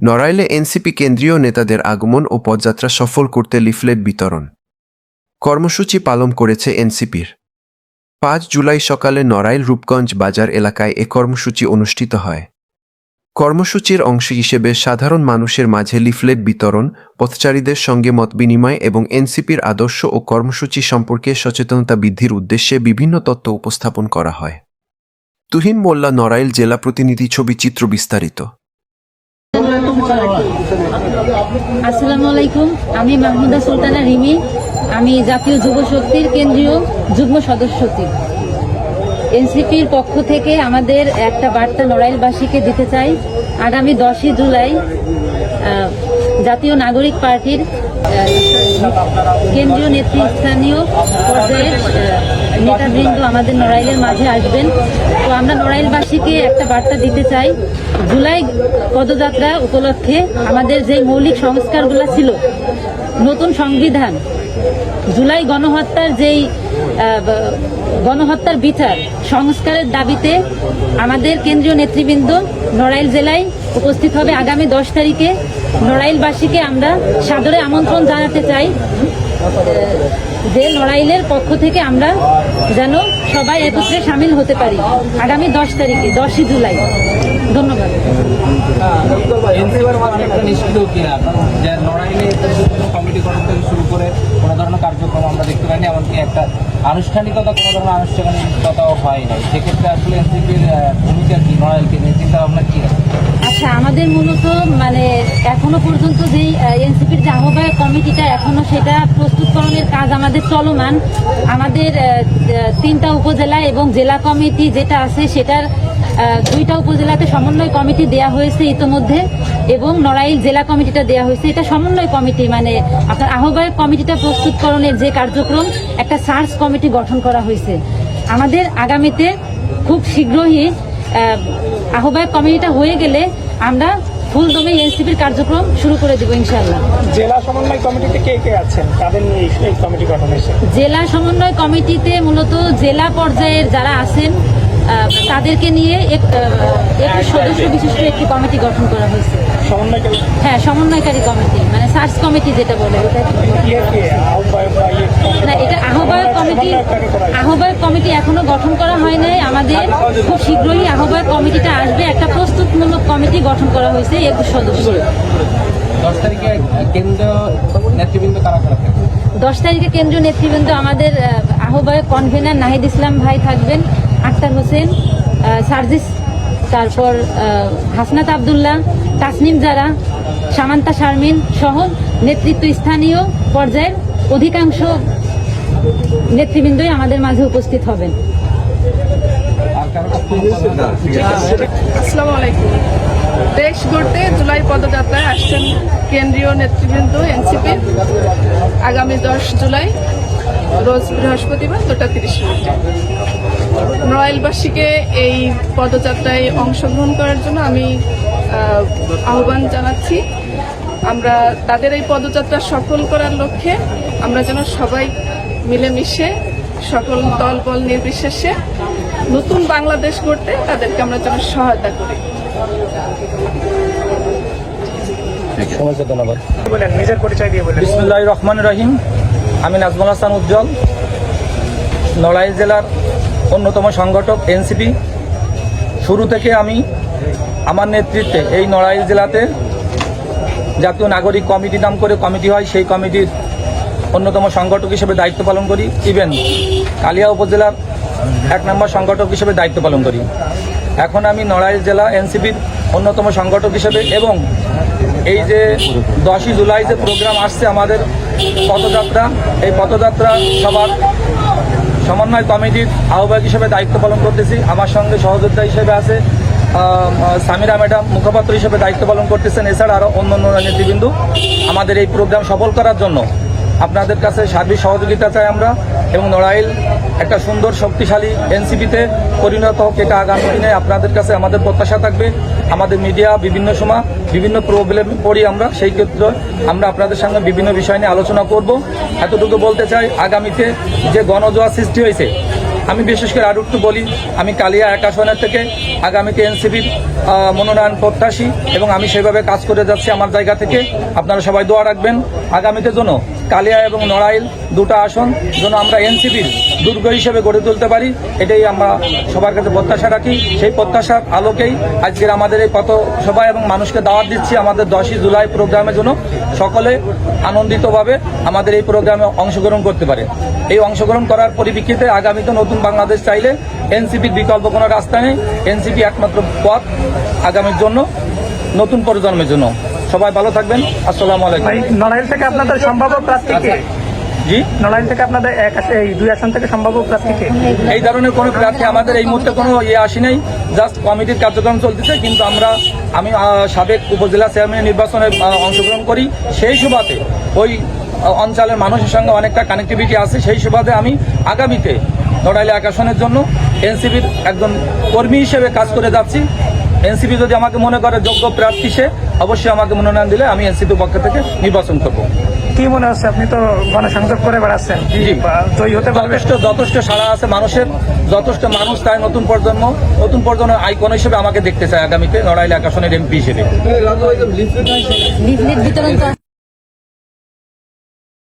নড়াইলে NCP কেন্দ্রীয় নেতাদের আগমন ও পদযাত্রা সফল করতে লিফলেট বিতরণ। কর্মসূচি পালন করেছে এনসিপির। পাঁচ জুলাই সকালে নড়াইল রূপগঞ্জ বাজার এলাকায় এ কর্মসূচি অনুষ্ঠিত হয়। কর্মসূচির অংশ হিসেবে সাধারণ মানুষের মাঝে লিফলেট বিতরণ, পথচারীদের সঙ্গে মত বিনিময় এবং এনসিপির আদর্শ ও কর্মসূচি সম্পর্কে সচেতনতা বৃদ্ধির উদ্দেশ্যে বিভিন্ন তত্ত্ব উপস্থাপন করা হয়। তুহিন মোল্লা নড়াইল জেলা প্রতিনিধি ছবি চিত্র বিস্তারিত। আসসালামু আলাইকুম। আমি মাহমুদা সুলতানা রিমি। আমি জাতীয় যুব শক্তির কেন্দ্রীয় যুগ্ম সদস্যতি এনসিপির পক্ষ থেকে আমাদের একটা বার্তা নড়াইলবাসীকে দিতে চাই। আগামী দশই জুলাই জাতীয় নাগরিক পার্টির কেন্দ্রীয় নেতৃস্থানীয় পর্যায়ের নেতাবৃন্দ আমাদের নড়াইলের মাঝে আসবেন। তো আমরা নড়াইলবাসীকে একটা বার্তা দিতে চাই, জুলাই পদযাত্রা উপলক্ষে আমাদের যে মৌলিক সংস্কারগুলো ছিল, নতুন সংবিধান জুলাই গণহত্যার যেই গণহত্যার বিচার সংস্কারের দাবিতে আমাদের কেন্দ্রীয় নেতৃবৃন্দ নড়াইল জেলায় উপস্থিত হবে আগামী দশ তারিখে। নড়াইলবাসীকে আমরা সাদরে আমন্ত্রণ জানাতে চাই যে নড়াইলের পক্ষ থেকে আমরা যেন সবাই একত্রে সামিল হতে পারি আগামী দশ তারিখে, দশই জুলাই। ধন্যবাদ। একটা যে লড়াইলে কমিটি গঠন থেকে শুরু করে কোনো ধরনের কার্যক্রম আমরা দেখতে পাইনি এমনকি একটা আনুষ্ঠানিকতা কোনো ধরনের আনুষ্ঠানিকতাও হয় নাই। সেক্ষেত্রে আসলে এনসিপির ভূমিকা কি লড়াইলকে নিয়ে চিন্তা ভাবনা কি আচ্ছা আমাদের মূলত মানে এখনও পর্যন্ত যেই এনসিপির যে আহ্বায়ক কমিটিটা এখনও সেটা প্রস্তুতকরণের কাজ আমাদের চলমান। আমাদের তিনটা উপজেলা এবং জেলা কমিটি যেটা আছে সেটার দুইটা উপজেলাতে সমন্বয় কমিটি দেয়া হয়েছে ইতোমধ্যে এবং নড়াইল জেলা কমিটিটা দেয়া হয়েছে। এটা সমন্বয় কমিটি মানে আপনার আহ্বায়ক কমিটিটা প্রস্তুতকরণের যে কার্যক্রম একটা সার্চ কমিটি গঠন করা হয়েছে। আমাদের আগামীতে খুব শীঘ্রই আহ, আহ্বায়ক কমিটিটা হয়ে গেলে আমরা ফুলদমে এনসিপির কার্যক্রম শুরু করে দেবো ইনশাল্লাহ জেলা সমন্বয় কমিটিতে কে কে আছেন? তাদের নিয়ে এই- কমিটি গঠন হয়েছে? জেলা সমন্বয় কমিটিতে মূলত জেলা পর্যায়ের যারা আছেন তাদেরকে নিয়ে এক- আহ, একটি সদস্য বিশিষ্ট একটি কমিটি গঠন করা হয়েছে। হ্যাঁ সমন্বয়কারী কমিটি মানে সার্চ কমিটি যেটা বলে। ইয়ে? না এটা আহ্বায়ক কমিটি আহ্বায়ক কমিটি এখনও গঠন করা হয় নাই। আমাদের খুব শীঘ্রই আহ্বায়ক কমিটিটা আসবে। একটা প্রস্তুতমূলক কমিটি গঠন করা হয়েছে একুশ সদস্য। দশ তারিখে কেন্দ্রীয় নেতৃবৃন্দ কারা কারা থাকবে? দশ তারিখে কেন্দ্রীয় নেতৃবৃন্দ আমাদের আহ, আহ্বায়ক কনভেনার নাহিদ ইসলাম ভাই থাকবেন। আক্তার হোসেন সার্জিস, তারপর হাসনাত আবদুল্লাহ, তাসনিম জারা, সামান্তা শারমিন সহ নেতৃত্ব স্থানীয় পর্যায়ের অধিকাংশ নেতৃবৃন্দই আমাদের মাঝে উপস্থিত হবেন। আসসালামু আলাইকুম। দেশ গড়তে জুলাই পদযাত্রায় আসছেন কেন্দ্রীয় নেতৃবৃন্দ এনসিপি। আগামী দশ জুলাই, রোজ বৃহস্পতিবার দুটা তিরিশ মিনিটে। নড়াইলবাসীকে এই পদযাত্রায় অংশগ্রহণ করার জন্য আমি আহ্বান জানাচ্ছি। আমরা তাদের এই পদযাত্রা সফল করার লক্ষ্যে আমরা যেন সবাই মিলেমিশে সকল দল বল নির্বিশেষে নতুন বাংলাদেশ গড়তে তাদেরকে আমরা যেন সহায়তা করি। ধন্যবাদ। বলেন নিজের পরিচয় দিয়ে বলেন। বিসমুল্লাহ রহমান রহিম। আমি নাজমুল হাসান উজ্জ্বল। নড়াইল জেলার অন্যতম সংগঠক, এনসিপি। শুরু থেকে আমি আমার নেতৃত্বে এই নড়াইল জেলাতে জাতীয় নাগরিক কমিটি নাম করে কমিটি হয়, সেই কমিটির অন্যতম সংগঠক হিসেবে দায়িত্ব পালন করি। ইভেন কালিয়া উপজেলার এক নম্বর সংগঠক হিসেবে দায়িত্ব পালন করি। এখন আমি নড়াইল জেলা এনসিপির অন্যতম সংগঠক হিসেবে এবং এই যে দশই জুলাই যে প্রোগ্রাম আসছে আমাদের পথযাত্রা, এই পথযাত্রা সবার সমন্বয় কমিটির আহ্বায়ক হিসেবে দায়িত্ব পালন করতেছি। আমার সঙ্গে সহযোদ্ধা হিসেবে আছে সামিরা ম্যাডাম, মুখপাত্র হিসেবে দায়িত্ব পালন করতেছেন, এছাড়া আরও অন্য অন্য নেতৃবৃন্দ আমাদের এই প্রোগ্রাম সফল করার জন্য আপনাদের কাছে সার্বিক সহযোগিতা চাই আমরা এবং নড়াইল একটা সুন্দর, শক্তিশালী এনসিপিতে পরিণত হোক এটা আগামী দিনে আপনাদের কাছে আমাদের প্রত্যাশা থাকবে। আমাদের মিডিয়া বিভিন্ন সময় বিভিন্ন প্রবলেম পড়ি আমরা, সেই ক্ষেত্রে আমরা আপনাদের সঙ্গে বিভিন্ন বিষয় নিয়ে আলোচনা করব। এতটুকু বলতে চাই, আগামীতে যে গণজোয়ার সৃষ্টি হয়েছে, আমি বিশেষ করে আরও একটু বলি, আমি কালিয়া এক আসনের থেকে আগামীতে এনসিপির মনোনয়ন প্রত্যাশী এবং আমি সেভাবে কাজ করে যাচ্ছি আমার জায়গা থেকে। আপনারা সবাই দোয়া রাখবেন। আগামীতে যেন কালিয়া এবং নড়াইল দুটো আসন যেন আমরা এনসিপির দুর্গ হিসেবে গড়ে তুলতে পারি, এটাই আমরা সবার কাছে প্রত্যাশা রাখি। সেই প্রত্যাশার আলোকেই আজকের আমাদের এই পথ সভা এবং মানুষকে দাওয়াত দিচ্ছি আমাদের দশই জুলাই প্রোগ্রামের জন্য সকলে আনন্দিতভাবে আমাদের এই প্রোগ্রামে অংশগ্রহণ করতে পারে। এই অংশগ্রহণ করার পরিপ্রেক্ষিতে আগামীতে নতুন বাংলাদেশ চাইলে এনসিপির বিকল্প কোনো রাস্তা নেই। এনসিপি একমাত্র পথ আগামীর জন্য, নতুন প্রজন্মের জন্য। সবাই ভালো থাকবেন। আসসালামু আলাইকুম। নড়াইল থেকে আপনাদের সম্ভাব্য প্রার্থী কে? জি নড়াইল থেকে আপনাদের এক আসে এই দুই আসন থেকে সম্ভাব্য প্রার্থী কে? এই ধরনের কোনো প্রার্থী আমাদের এই মুহূর্তে কোনো ইয়ে আসি নাই। জাস্ট কমিটির কার্যক্রম চলতেছে কিন্তু আমরা আমি সাবেক উপজেলা চেয়ারম্যান নির্বাচনে অংশগ্রহণ করি। সেই সুবাদে ওই অঞ্চলের মানুষের সঙ্গে অনেকটা কানেক্টিভিটি আছে। সেই সুবাদে আমি আগামীতে নড়াইলে আকাশনের জন্য এনসিপির একজন কর্মী হিসেবে কাজ করে যাচ্ছি। এনসিপি যদি আমাকে মনে করে যোগ্য প্রার্থী সে অবশ্যই আমাকে মনোনয়ন দিলে আমি এনসিপির পক্ষ থেকে নির্বাচন করব। কি মনে হচ্ছে? আপনি তো মানে গণসংযোগ করে বেড়াচ্ছেন। জয়ী হতে পারবে যথেষ্ট যথেষ্ট সাড়া আছে মানুষের যথেষ্ট মানুষ তাই নতুন প্রজন্ম নতুন প্রজন্মের আইকন হিসেবে আমাকে দেখতে চায় আগামীতে নড়াইল আকাশনের এমপি হিসেবে।